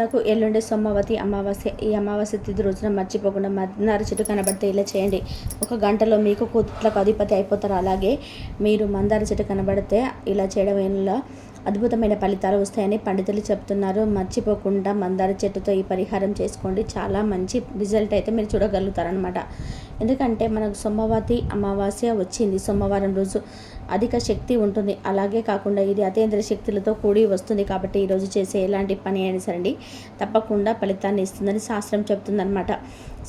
నాకు ఎల్లుండి సోమవతి అమావాస్య ఈ అమావాస్య తిథి రోజున మర్చిపోకుండా మందార చెట్టు కనబడితే ఇలా చేయండి. ఒక గంటలో మీకు కూతుట్లకు అధిపతి అయిపోతారు. అలాగే మీరు మందార చెట్టు కనబడితే ఇలా చేయడం వల్ల అద్భుతమైన ఫలితాలు వస్తాయని పండితులు చెప్తున్నారు. మర్చిపోకుండా మందార చెట్టుతో ఈ పరిహారం చేసుకోండి. చాలా మంచి రిజల్ట్ అయితే మీరు చూడగలుగుతారనమాట ఎందుకంటే మనకు సోమవతి అమావాస్య వచ్చింది. సోమవారం రోజు అధిక శక్తి ఉంటుంది. అలాగే కాకుండా ఇది అతేంద్ర శక్తులతో కూడి వస్తుంది కాబట్టి ఈరోజు చేసే ఎలాంటి పని అయినా సరండి తప్పకుండా ఫలితాన్ని ఇస్తుందని శాస్త్రం చెప్తుందనమాట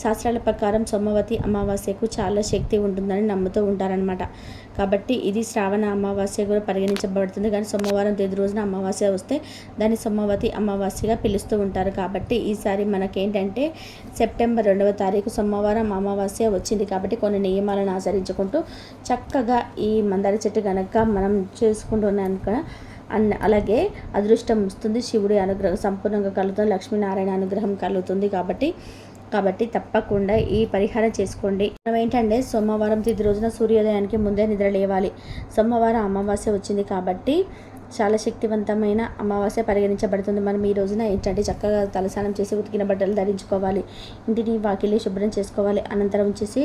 శాస్త్రాల ప్రకారం సోమవతి అమావాస్యకు చాలా శక్తి ఉంటుందని నమ్ముతూ ఉంటారనమాట కాబట్టి ఇది శ్రావణ అమావాస్య కూడా పరిగణించబడుతుంది. కానీ సోమవారం తేదీ రోజున అమావాస్య వస్తే దాన్ని సోమవతి అమావాస్యగా పిలుస్తూ ఉంటారు. కాబట్టి ఈసారి మనకేంటంటే సెప్టెంబర్ రెండవ తారీఖు సోమవారం అమావాస్య వచ్చింది. కాబట్టి కొన్ని నియమాలను ఆచరించుకుంటూ చక్కగా ఈ మందార చెట్టు కనుక మనం చేసుకుంటున్నాను కదా అన్న అలాగే అదృష్టం వస్తుంది. శివుడి అనుగ్రహం సంపూర్ణంగా కలుగుతుంది. లక్ష్మీనారాయణ అనుగ్రహం కలుగుతుంది. కాబట్టి కాబట్టి తప్పకుండా ఈ పరిహారం చేసుకోండి. మనం ఏంటంటే సోమవారం తిది రోజున సూర్యోదయానికి ముందే నిద్ర లేవాలి. సోమవారం అమావాస్య వచ్చింది కాబట్టి చాలా శక్తివంతమైన అమావాస్య పరిగణించబడుతుంది. మనం ఈ రోజున ఏంటంటే చక్కగా తలస్నానం చేసి ఉతికిన బట్టలు ధరించుకోవాలి. ఇంటిని వాకిలి శుభ్రం చేసుకోవాలి. అనంతరం వచ్చేసి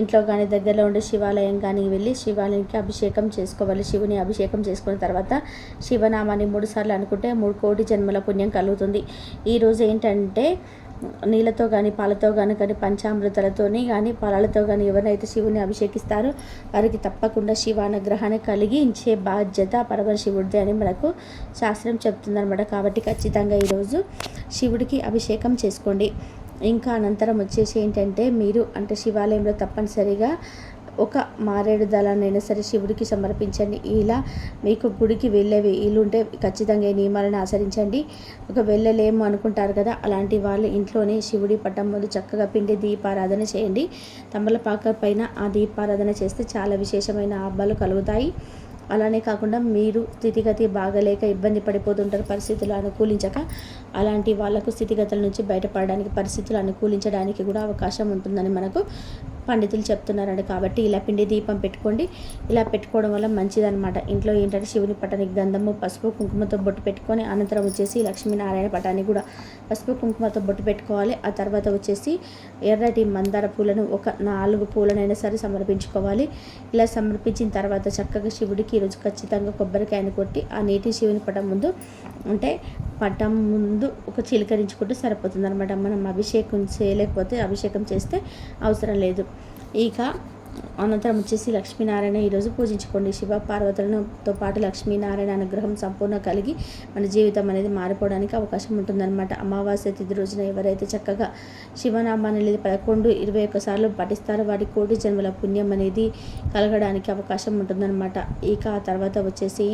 ఇంట్లో కానీ దగ్గరలో ఉండే శివాలయం కానీ వెళ్ళి శివాలయానికి అభిషేకం చేసుకోవాలి. శివుని అభిషేకం చేసుకున్న తర్వాత శివనామాన్ని మూడుసార్లు అనుకుంటే మూడు కోటి జన్మల పుణ్యం కలుగుతుంది. ఈరోజు ఏంటంటే నీళ్ళతో కానీ పాలతో కానీ కానీ పంచామృతాలతోని కానీ పాలతో కానీ ఎవరైతే శివుని అభిషేకిస్తారో వారికి తప్పకుండా శివానుగ్రహాన్ని కలిగించే బాధ్యత పరమ శివుడిది అని మనకు శాస్త్రం చెప్తుందనమాట కాబట్టి ఖచ్చితంగా ఈరోజు శివుడికి అభిషేకం చేసుకోండి. ఇంకా అనంతరం వచ్చేసి ఏంటంటే మీరు అంటే శివాలయంలో తప్పనిసరిగా ఒక మారేడు దళాన్నైనా సరే శివుడికి సమర్పించండి. ఇలా మీకు గుడికి వెళ్ళే వీలుంటే ఖచ్చితంగా ఈ నియమాలను ఆచరించండి. ఒక వెళ్ళలేము అనుకుంటారు కదా అలాంటి వాళ్ళు ఇంట్లోనే శివుడి పట్టం ముందు చక్కగా పిండి దీపారాధన చేయండి. తమలపాక పైన ఆ దీపారాధన చేస్తే చాలా విశేషమైన ఆబ్బాలు కలుగుతాయి. అలానే కాకుండా మీరు స్థితిగతి బాగలేక ఇబ్బంది పడిపోతుంటారు పరిస్థితులు అనుకూలించక అలాంటి వాళ్ళకు స్థితిగతుల నుంచి బయటపడడానికి పరిస్థితులు అనుకూలించడానికి కూడా అవకాశం ఉంటుందని మనకు పండితులు చెప్తున్నారండి కాబట్టి ఇలా పిండి దీపం పెట్టుకోండి. ఇలా పెట్టుకోవడం వల్ల మంచిదనమాట ఇంట్లో ఏంటంటే శివుని పటానికి గంధము పసుపు కుంకుమతో బొట్టు పెట్టుకొని అనంతరం వచ్చేసి లక్ష్మీనారాయణ పటానికి కూడా పసుపు కుంకుమతో బొట్టు పెట్టుకోవాలి. ఆ తర్వాత వచ్చేసి ఎర్రటి మందార పూలను ఒక నాలుగు పూలనైనా సరే సమర్పించుకోవాలి. ఇలా సమర్పించిన తర్వాత చక్కగా శివుడికి ఈరోజు ఖచ్చితంగా కొబ్బరికాయను కొట్టి ఆ నీటి శివుని పటం ముందు అంటే పటం ముందు ఒక చిలకరించుకుంటే సరిపోతుంది అనమాట మనం అభిషేకం చేయలేకపోతే అభిషేకం చేస్తే అవసరం లేదు. ఇక అనంతరం వచ్చేసి లక్ష్మీనారాయణ ఈరోజు పూజించుకోండి. శివ పార్వతులతో పాటు లక్ష్మీనారాయణ అనుగ్రహం సంపూర్ణ కలిగి మన జీవితం అనేది మారిపోవడానికి అవకాశం ఉంటుందన్నమాట. అమావాస్య తిథి రోజున ఎవరైతే చక్కగా శివనామాన్ని పదకొండు ఇరవై ఒక్కసార్లు పఠిస్తారో వాటి కోటి జన్మల పుణ్యం అనేది కలగడానికి అవకాశం ఉంటుందన్నమాట. ఇక ఆ తర్వాత వచ్చేసి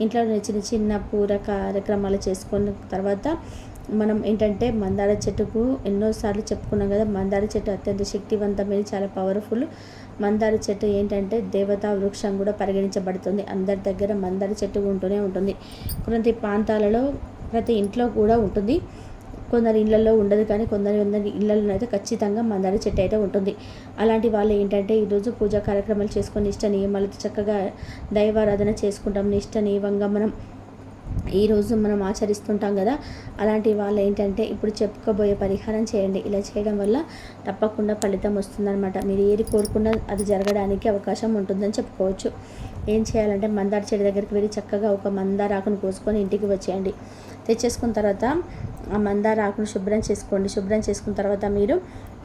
ఇంట్లో చిన్న చిన్న పూర కార్యక్రమాలు చేసుకున్న తర్వాత మనం ఏంటంటే మందార చెట్టుకు ఎన్నోసార్లు చెప్పుకున్నాం కదా మందార చెట్టు అత్యంత శక్తివంతమైన చాలా పవర్ఫుల్ మందార చెట్టు ఏంటంటే దేవతా వృక్షం కూడా పరిగణించబడుతుంది. అందరి దగ్గర మందార చెట్టు ఉంటూనే ఉంటుంది. కొన్ని ప్రాంతాలలో ప్రతి ఇంట్లో కూడా ఉంటుంది. కొందరి ఇళ్ళల్లో ఉండదు కానీ కొందరి కొందరి ఇళ్ళల్లో అయితే ఖచ్చితంగా మందార చెట్టు అయితే ఉంటుంది. అలాంటి వాళ్ళు ఏంటంటే ఈరోజు పూజా కార్యక్రమాలు చేసుకొని ఇష్ట నియమాలతో చక్కగా దైవారాధన చేసుకుంటాం. నిష్ట నియమంగా మనం ఈరోజు మనం ఆచరిస్తుంటాం కదా అలాంటి వాళ్ళు ఏంటంటే ఇప్పుడు చెప్పుకోబోయే పరిహారం చేయండి. ఇలా చేయడం వల్ల తప్పకుండా ఫలితం వస్తుందన్నమాట. మీరు ఏది కోరుకున్నా అది జరగడానికి అవకాశం ఉంటుందని చెప్పుకోవచ్చు. ఏం చేయాలంటే మందార చెట్టు దగ్గరికి వెళ్ళి చక్కగా ఒక మందార ఆకును కోసుకొని ఇంటికి వచ్చేయండి. తెచ్చేసుకున్న తర్వాత ఆ మందార ఆకును శుభ్రం చేసుకోండి. శుభ్రం చేసుకున్న తర్వాత మీరు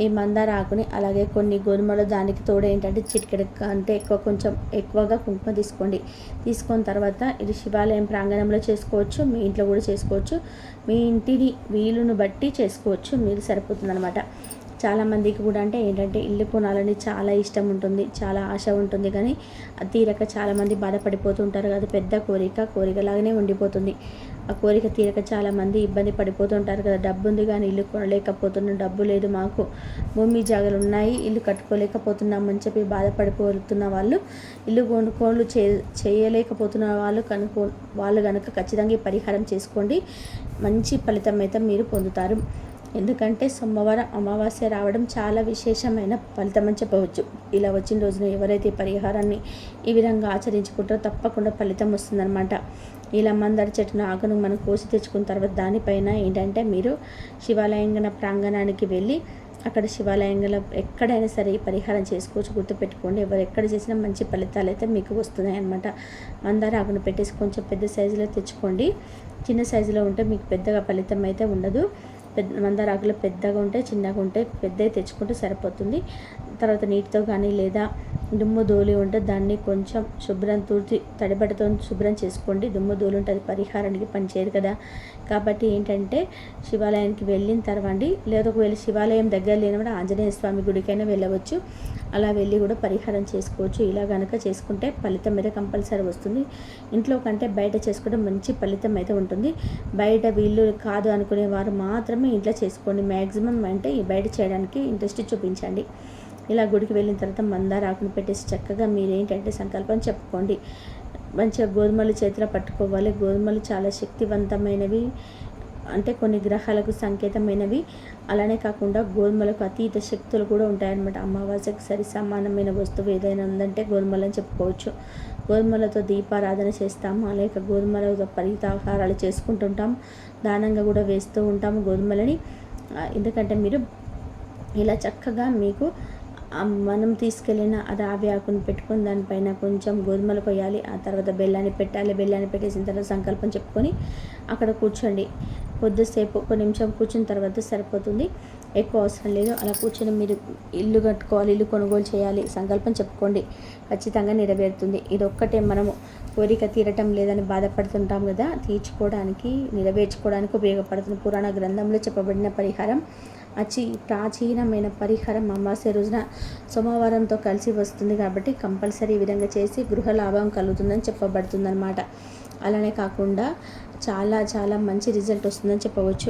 ఈ మందార ఆకుని అలాగే కొన్ని గోధుమలు దానికి తోడు ఏంటంటే చిటికెడు అంటే ఎక్కువ కొంచెం ఎక్కువగా కుంకుమ తీసుకోండి. తీసుకున్న తర్వాత ఇది శివాలయం ప్రాంగణంలో చేసుకోవచ్చు మీ ఇంట్లో కూడా చేసుకోవచ్చు. మీ ఇంటిని వీలును బట్టి చేసుకోవచ్చు మీరు సరిపోతుందనమాట చాలామందికి కూడా అంటే ఏంటంటే ఇల్లు కొనాలని చాలా ఇష్టం ఉంటుంది చాలా ఆశ ఉంటుంది. కానీ అది తీరక చాలామంది బాధపడిపోతుంటారు అది పెద్ద కోరిక కోరికలాగానే ఉండిపోతుంది. ఆ కోరిక తీరక చాలామంది ఇబ్బంది పడిపోతుంటారు కదా. డబ్బు ఉంది కానీ ఇల్లు కొనలేకపోతున్నాం డబ్బు లేదు మాకు. భూమి జాగాలు ఉన్నాయి ఇల్లు కట్టుకోలేకపోతున్నాం అని చెప్పి బాధపడిపోతున్న వాళ్ళు ఇల్లు కొనుగోలు చే చేయలేకపోతున్న వాళ్ళు కనుకో వాళ్ళు కనుక ఖచ్చితంగా పరిహారం చేసుకోండి. మంచి ఫలితం అయితే మీరు పొందుతారు. ఎందుకంటే సోమవారం అమావాస్య రావడం చాలా విశేషమైన ఫలితం అని చెప్పవచ్చు. ఇలా వచ్చిన రోజున ఎవరైతే పరిహారాన్ని ఈ విధంగా ఆచరించుకుంటారో తప్పకుండా ఫలితం వస్తుందన్నమాట. ఇలా మందార చెట్టును ఆకును మనం కోసి తెచ్చుకున్న తర్వాత దానిపైన ఏంటంటే మీరు శివాలయంగన ప్రాంగణానికి వెళ్ళి అక్కడ శివాలయంలో ఎక్కడైనా సరే ఈ పరిహారం చేసుకోవచ్చు. గుర్తుపెట్టుకోండి ఎవరు ఎక్కడ చేసినా మంచి ఫలితాలు అయితే మీకు వస్తున్నాయి అనమాట మందార ఆకును పెట్టేసి కొంచెం పెద్ద సైజులో తెచ్చుకోండి. చిన్న సైజులో ఉంటే మీకు పెద్దగా ఫలితం అయితే ఉండదు. పెద్ద మందార ఆకులు పెద్దగా ఉంటే చిన్నగా ఉంటే పెద్దవి తెచ్చుకుంటే సరిపోతుంది. తర్వాత నీటితో కానీ లేదా దుమ్ము ధూళి ఉంటే దాన్ని కొంచెం శుభ్రం తూర్చి తడిబట్టతో శుభ్రం చేసుకోండి. దుమ్ము ధూళి ఉంటే అది పరిహారానికి పనిచేయదు కదా. కాబట్టి ఏంటంటే శివాలయానికి వెళ్ళిన తర్వాత లేదా ఒకవేళ శివాలయం దగ్గర లేనప్పుడు ఆంజనేయ స్వామి గుడికైనా వెళ్ళవచ్చు. అలా వెళ్ళి కూడా పరిహారం చేసుకోవచ్చు. ఇలా కనుక చేసుకుంటే ఫలితం మీద కంపల్సరీ వస్తుంది. ఇంట్లో కంటే బయట చేసుకుంటే మంచి ఫలితం అయితే ఉంటుంది. బయట వీళ్ళు కాదు అనుకునే వారు మాత్రమే ఇంట్లో చేసుకోండి. మ్యాక్సిమం అంటే బయట చేయడానికి ఇంట్రెస్ట్ చూపించండి. ఇలా గుడికి వెళ్ళిన తర్వాత మందార ఆకును పెట్టేసి చక్కగా మీరేంటంటే సంకల్పం చెప్పుకోండి. మంచిగా గోధుమలు చేతిలో పట్టుకోవాలి. గోధుమలు చాలా శక్తివంతమైనవి. అంటే కొన్ని గ్రహాలకు సంకేతమైనవి. అలానే కాకుండా గోధుమలకు అతీత శక్తులు కూడా ఉంటాయన్నమాట. అమావాస్యకు సరి సమానమైన వస్తువు ఏదైనా ఉందంటే గోధుమలు అని చెప్పుకోవచ్చు. గోధుమలతో దీపారాధన చేస్తాము. అలాగే గోధుమలతో పరితాహారాలు చేసుకుంటుంటాం. దానంగా కూడా వేస్తూ ఉంటాము గోధుమలని. ఎందుకంటే మీరు ఇలా చక్కగా మీకు మనం తీసుకెళ్ళిన రావి ఆకుని పెట్టుకొని దానిపైన కొంచెం గోధుమలు కొయ్యాలి. ఆ తర్వాత బెల్లాన్ని పెట్టాలి. బెల్లాన్ని పెట్టేసిన తర్వాత సంకల్పం చెప్పుకొని అక్కడ కూర్చోండి. కొద్దిసేపు ఒక నిమిషం కూర్చున్న తర్వాత సరిపోతుంది. ఎక్కువ అవసరం లేదు. అలా కూర్చొని మీరు ఇల్లు కట్టుకోవాలి ఇల్లు కొనుగోలు చేయాలి సంకల్పం చెప్పుకోండి. ఖచ్చితంగా నెరవేరుతుంది. ఇది ఒక్కటే మనము కోరిక తీరటం లేదని బాధపడుతుంటాం కదా. తీర్చుకోవడానికి నెరవేర్చుకోవడానికి ఉపయోగపడుతుంది. పురాణ గ్రంథంలో చెప్పబడిన పరిహారం అచి ప్రాచీనమైన పరిహారం అమావాస్య రోజున సోమవారంతో కలిసి వస్తుంది కాబట్టి కంపల్సరీ ఈ విధంగా చేసి గృహ లాభం కలుగుతుందని చెప్పబడుతుందన్నమాట. అలానే కాకుండా చాలా చాలా మంచి రిజల్ట్ వస్తుందని చెప్పవచ్చు.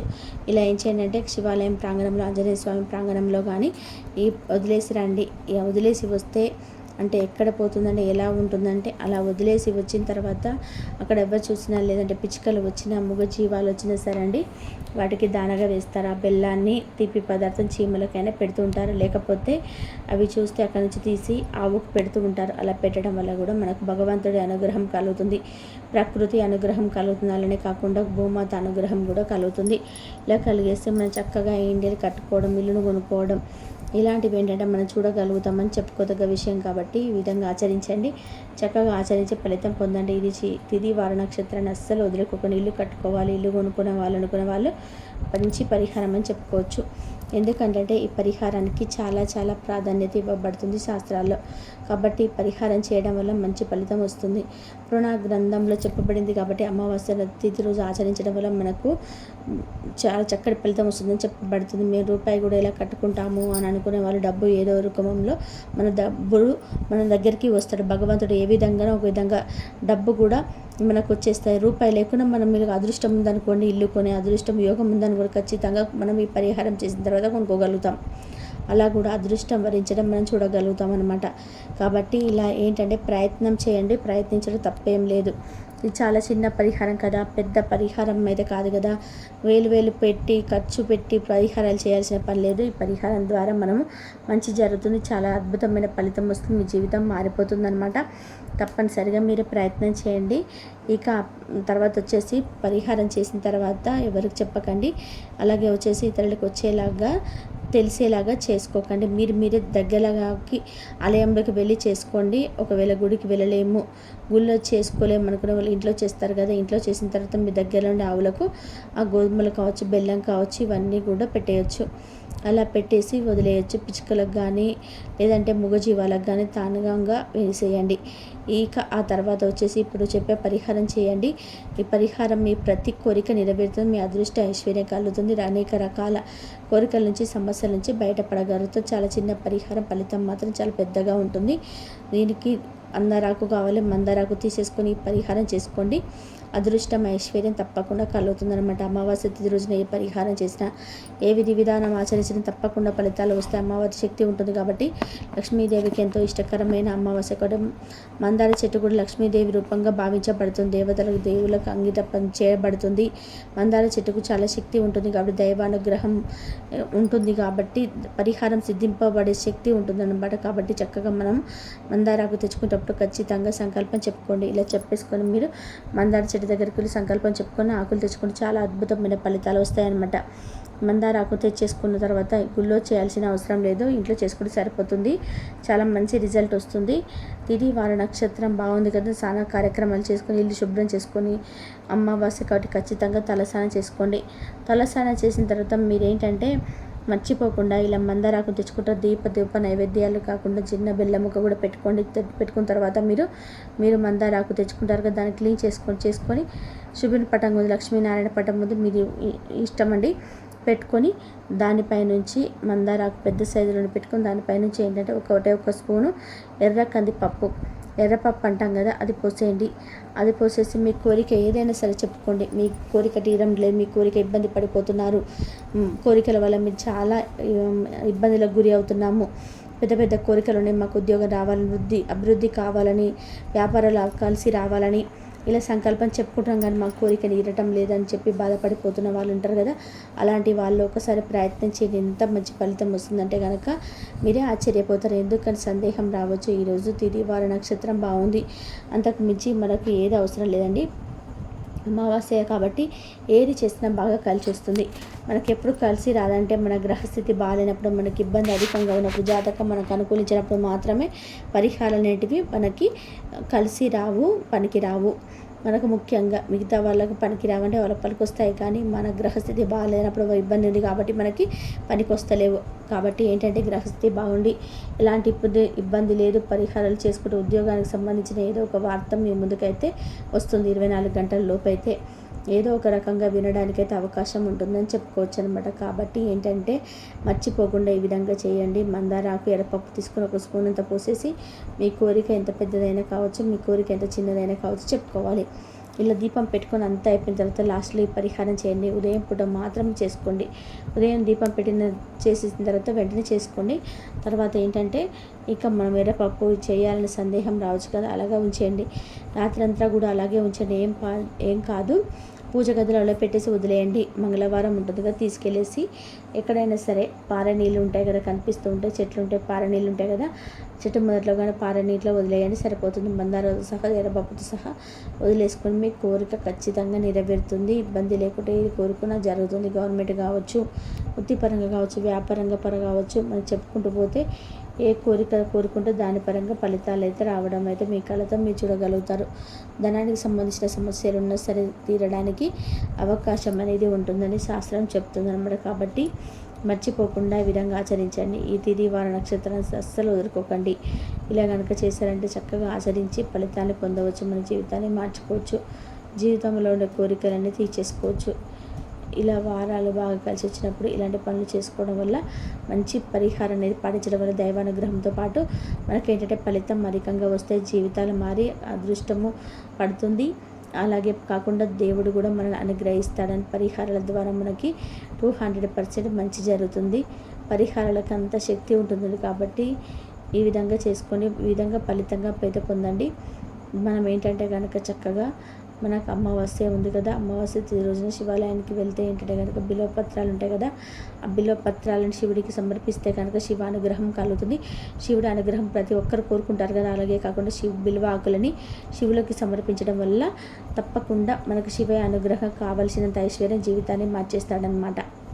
ఇలా ఏం చేయండి అంటే శివాలయం ప్రాంగణంలో ఆంజనేయ స్వామి ప్రాంగణంలో కానీ ఈ వదిలేసి రండి. వదిలేసి వస్తే అంటే ఎక్కడ పోతుందంటే ఎలా ఉంటుందంటే అలా వదిలేసి వచ్చిన తర్వాత అక్కడ ఎవరు చూసినా లేదంటే పిచ్చుకలు వచ్చినా జీవాలు వచ్చినా సరే అండి వాటికి దానగా వేస్తారు? ఆ బెల్లాన్ని తీపి పదార్థం చీమలకైనా పెడుతూ ఉంటారు? లేకపోతే అవి చూస్తే అక్కడ నుంచి తీసి ఆవుకు పెడుతూ ఉంటారు? అలా పెట్టడం వల్ల కూడా మనకు భగవంతుడి అనుగ్రహం కలుగుతుంది. ప్రకృతి అనుగ్రహం కలుగుతుంది. అలానే కాకుండా భూమాత అనుగ్రహం కూడా కలుగుతుంది. ఇలా కలిగేస్తే మనం చక్కగా ఇండియలు కట్టుకోవడం ఇల్లును కొనుక్కోవడం ఇలాంటివి ఏంటంటే మనం చూడగలుగుతామని చెప్పుకోదగ్గ విషయం కాబట్టి ఈ విధంగా ఆచరించండి. చక్కగా ఆచరించే ఫలితం పొందండి. ఇది తిది వార నక్షత్రాన్ని అస్సలు వదులుకోకుండా ఇల్లు కట్టుకోవాలి ఇల్లు కొనుక్కునే వాళ్ళు అనుకునే వాళ్ళు మంచి పరిహారం అని చెప్పుకోవచ్చు. ఎందుకంటే ఈ పరిహారానికి చాలా చాలా ప్రాధాన్యత ఇవ్వబడుతుంది శాస్త్రాల్లో. కాబట్టి పరిహారం చేయడం వల్ల మంచి ఫలితం వస్తుంది. పురాణ గ్రంథంలో చెప్పబడింది కాబట్టి అమావాస్య తిథి రోజు ఆచరించడం వల్ల మనకు చాలా చక్కటి ఫలితం వస్తుందని చెప్పబడుతుంది. మేము రూపాయి కూడా ఎలా కట్టుకుంటాము అని అనుకునే వాళ్ళు డబ్బు ఏదో రూపంలో మన డబ్బులు మన దగ్గరికి వస్తాడు. భగవంతుడు ఏ విధంగా ఒక విధంగా డబ్బు కూడా మనకు వచ్చేస్తాయి రూపాయి లేకుండా మనం మీకు అదృష్టం ఉందనుకోండి ఇల్లు కొని అదృష్టం యోగం ఉందని కూడా ఖచ్చితంగా మనం ఈ పరిహారం చేసిన తర్వాత కొనుక్కోగలుగుతాం. అలా కూడా అదృష్టం వరించడం మనం చూడగలుగుతాం అనమాట కాబట్టి ఇలా ఏంటంటే ప్రయత్నం చేయండి. ప్రయత్నించడం తప్పేం లేదు. ఇది చాలా చిన్న పరిహారం కదా పెద్ద పరిహారం అయితే కాదు కదా. వేలు వేలు పెట్టి ఖర్చు పెట్టి పరిహారాలు చేయాల్సిన పని లేదు. ఈ పరిహారం ద్వారా మనము మంచి జరుగుతుంది. చాలా అద్భుతమైన ఫలితం వస్తుంది. మీ జీవితం మారిపోతుంది అనమాట తప్పనిసరిగా మీరు ప్రయత్నం చేయండి. ఇక తర్వాత వచ్చేసి పరిహారం చేసిన తర్వాత ఎవరికి చెప్పకండి. అలాగే వచ్చేసి ఇతరులకు వచ్చేలాగా తెలిసేలాగా చేసుకోకండి. మీరు మీరే దగ్గరకి ఆలయంలోకి వెళ్ళి చేసుకోండి. ఒకవేళ గుడికి వెళ్ళలేము గుళ్ళో చేసుకోలేము అనుకునే వాళ్ళు ఇంట్లో చేస్తారు కదా ఇంట్లో చేసిన తర్వాత మీ దగ్గర ఉండే ఆవులకు ఆ గోధుమలు కావచ్చు బెల్లం కావచ్చు ఇవన్నీ కూడా పెట్టేయచ్చు. అలా పెట్టేసి వదిలేయచ్చు. పిచ్చుకలకు కానీ లేదంటే మూగజీవాలకు కానీ తానుగా వేసేయండి. ఇక ఆ తర్వాత వచ్చేసి ఇప్పుడు చెప్పే పరిహారం చేయండి. ఈ పరిహారం మీ ప్రతి కోరిక నెరవేరుతుంది. మీ అదృష్ట ఐశ్వర్యం కలుగుతుంది. అనేక రకాల కోరికల నుంచి సమస్యల నుంచి బయటపడగలుగుతూ చాలా చిన్న పరిహారం ఫలితం మాత్రం చాలా పెద్దగా ఉంటుంది. దీనికి అందరాకు కావాలి మందారాకు తీసేసుకొని పరిహారం చేసుకోండి. అదృష్టం ఐశ్వర్యం తప్పకుండా కలుగుతుందన్నమాట. అమావాస్య తిథి రోజున ఏ పరిహారం చేసినా ఏ విధి విధానం ఆచరించినా తప్పకుండా ఫలితాలు వస్తాయి. అమ్మవారి శక్తి ఉంటుంది కాబట్టి లక్ష్మీదేవికి ఎంతో ఇష్టకరమైన అమావాస్య కూడా మందార చెట్టు కూడా లక్ష్మీదేవి రూపంగా భావించబడుతుంది. దేవతలకు దేవులకు అంగితం చేయబడుతుంది. మందార చెట్టుకు చాలా శక్తి ఉంటుంది కాబట్టి దైవానుగ్రహం ఉంటుంది కాబట్టి పరిహారం సిద్ధింపబడే శక్తి ఉంటుందన్నమాట. కాబట్టి చక్కగా మనం మందారాకు తెచ్చుకునేటప్పుడు ఖచ్చితంగా సంకల్పం చెప్పుకోండి. ఇలా చెప్పేసుకొని మీరు మందార చెట్టు దగ్గరికి వెళ్ళి సంకల్పం చెప్పుకొని ఆకులు తెచ్చుకుంటే చాలా అద్భుతమైన ఫలితాలు వస్తాయన్నమాట. మందార ఆకు తెచ్చేసుకున్న తర్వాత గుళ్ళో చేయాల్సిన అవసరం లేదు ఇంట్లో చేసుకుంటే సరిపోతుంది. చాలా మంచి రిజల్ట్ వస్తుంది. తిరిగి వార నక్షత్రం బాగుంది కదా స్నాన కార్యక్రమాలు చేసుకొని ఇల్లు శుభ్రం చేసుకొని అమావాస్య కాబట్టి ఖచ్చితంగా తలస్నానం చేసుకోండి. తలస్నానం చేసిన తర్వాత మీరేంటంటే మర్చిపోకుండా ఇలా మందారాకు తెచ్చుకుంటే దీప దీప నైవేద్యాలు కాకుండా చిన్న బెల్లం ముక్క కూడా పెట్టుకోండి. పెట్టుకున్న తర్వాత మీరు మీరు మందారాకు తెచ్చుకుంటారు కదా దాన్ని క్లీన్ చేసుకొని చేసుకొని శుభ్రుని పటం ముందు లక్ష్మీనారాయణ పటం ముందు మీరు ఇష్టం అండి పెట్టుకొని దానిపైనుంచి మందారాకు పెద్ద సైజులో పెట్టుకొని దానిపై నుంచి ఏంటంటే ఒకటే ఒక స్పూను ఎర్ర కందిపప్పు ఎర్రపప్పు అంటాం కదా అది పోసేయండి. అది పోసేసి మీ కోరిక ఏదైనా సరే చెప్పుకోండి. మీ కోరిక తీరం లేదు మీ కోరిక ఇబ్బంది పడిపోతున్నారు. కోరికల వల్ల మీరు చాలా ఇబ్బందులకు గురి అవుతున్నాము. పెద్ద పెద్ద కోరికలు ఉన్నాయి మాకు ఉద్యోగం రావాలని వృద్ధి అభివృద్ధి కావాలని వ్యాపారాలు కలిసి రావాలని ఇలా సంకల్పం చెప్పుకుంటాం కానీ మా కోరిక నీరటం లేదని చెప్పి బాధపడిపోతున్న వాళ్ళు ఉంటారు కదా అలాంటి వాళ్ళు ఒకసారి ప్రయత్నం చేయండి. ఎంత మంచి ఫలితం వస్తుందంటే కనుక మీరే ఆశ్చర్యపోతారు. ఎందుకని సందేహం రావచ్చు? ఈరోజు తిరిగి వారి నక్షత్రం బాగుంది. అంతకు మించి మనకు ఏది అవసరం లేదండి. అమావాస్య కాబట్టి ఏది చేసినా బాగా కలిసి వస్తుంది మనకి ఎప్పుడు కలిసి రాదంటే మన గ్రహస్థితి బాగాలేనప్పుడు మనకి ఇబ్బంది అధికంగా ఉన్నప్పుడు జాతకం మనకు అనుకూలించినప్పుడు మాత్రమే పరిహారాలు అనేటివి మనకి కలిసి రావు పనికి రావు. మనకు ముఖ్యంగా మిగతా వాళ్ళకు పనికి రావంటే వాళ్ళకి పనికి వస్తాయి కానీ మన గ్రహస్థితి బాగాలేనప్పుడు ఇబ్బంది ఉంది కాబట్టి మనకి పనికి వస్తలేవు కాబట్టి ఏంటంటే గ్రహస్థితి బాగుండి ఎలాంటి ఇబ్బంది ఇబ్బంది లేదు పరిహారాలు చేసుకుంటే ఉద్యోగానికి సంబంధించిన ఏదో ఒక వార్త మీ ముందుకైతే వస్తుంది. ఇరవై నాలుగు గంటల లోపు అయితే ఏదో ఒక రకంగా వినడానికైతే అవకాశం ఉంటుందని చెప్పుకోవచ్చు అనమాట కాబట్టి ఏంటంటే మర్చిపోకుండా ఈ విధంగా చేయండి. మందారాకు ఎర్రపప్పు తీసుకుని ఒక స్పూన్ అంత పోసేసి మీ కోరిక ఎంత పెద్దదైనా కావచ్చు మీ కోరిక ఎంత చిన్నదైనా కావచ్చు చెప్పుకోవాలి. ఇలా దీపం పెట్టుకొని అంతా అయిపోయిన తర్వాత లాస్ట్లో ఈ పరిహారం చేయండి. ఉదయం పూట మాత్రం చేసుకోండి. ఉదయం దీపం పెట్టిన చేసిన తర్వాత వెంటనే చేసుకోండి. తర్వాత ఏంటంటే ఇక మనం ఎర్రపప్పు చేయాలని సందేహం రావచ్చు కదా అలాగే ఉంచేయండి. రాత్రంతా కూడా అలాగే ఉంచండి. ఏం ఏం కాదు. పూజ గదిలో పెట్టేసి వదిలేయండి. మంగళవారం ఉంటుంది కదా తీసుకెళ్ళేసి ఎక్కడైనా సరే పార నీళ్ళు ఉంటాయి కదా కనిపిస్తూ ఉంటాయి చెట్లు ఉంటాయి పార నీళ్ళు ఉంటాయి కదా చెట్టు మొదట్లో కానీ పార నీటిలో వదిలేయండి సరిపోతుంది. మందార సహా ఎర్రపప్పుతో సహా వదిలేసుకొని మీ కోరిక ఖచ్చితంగా నెరవేరుతుంది. ఇబ్బంది లేకుండా ఇది కోరుకున్నా జరుగుతుంది. గవర్నమెంట్ కావచ్చు వృత్తిపరంగా కావచ్చు వ్యాపారంగా పరంగా కావచ్చు మనం చెప్పుకుంటూ పోతే ఏ కోరిక కోరుకుంటే దాని పరంగా ఫలితాలు అయితే రావడం అయితే మీ కళతో మీరు చూడగలుగుతారు. ధనానికి సంబంధించిన సమస్యలు ఉన్నా సరే తీరడానికి అవకాశం అనేది ఉంటుందని శాస్త్రం చెప్తుందన్నమాట కాబట్టి మర్చిపోకుండా ఈ విధంగా ఆచరించండి. ఈ తిది వార నక్షత్రాన్ని అస్సలు వదులుకోకండి. ఇలా కనుక చేశారంటే చక్కగా ఆచరించి ఫలితాన్ని పొందవచ్చు మన జీవితాన్ని మార్చుకోవచ్చు జీవితంలో ఉండే కోరికలన్నీ తీర్చేసుకోవచ్చు. ఇలా వారాలు బాగా కలిసి వచ్చినప్పుడు ఇలాంటి పనులు చేసుకోవడం వల్ల మంచి పరిహారం అనేది పాటించడం వల్ల దైవానుగ్రహంతో పాటు మనకి ఏంటంటే ఫలితం మరికంగా వస్తే జీవితాలు మారి అదృష్టము పడుతుంది. అలాగే కాకుండా దేవుడు కూడా మనల్ని అనుగ్రహిస్తాడని పరిహారాల ద్వారా మనకి టూ హండ్రెడ్ పర్సెంట్ మంచి జరుగుతుంది. పరిహారాలకు అంత శక్తి ఉంటుంది కాబట్టి ఈ విధంగా చేసుకొని ఈ విధంగా ఫలితంగా పేద పొందండి. మనం ఏంటంటే కనుక చక్కగా మనకు అమావాస్య ఉంది కదా అమావాస్య రోజున శివాలయానికి వెళ్తే ఏంటంటే కనుక బిలోపత్రాలు ఉంటాయి కదా ఆ బిలోపత్రాలను శివుడికి సమర్పిస్తే కనుక శివ అనుగ్రహం కలుగుతుంది. శివుడి అనుగ్రహం ప్రతి ఒక్కరు కోరుకుంటారు కదా అలాగే కాకుండా శివ బిల్వ ఆకులని శివులకి సమర్పించడం వల్ల తప్పకుండా మనకు శివ అనుగ్రహం కావలసినంత ఐశ్వర్యం జీవితాన్ని మార్చేస్తాడనమాట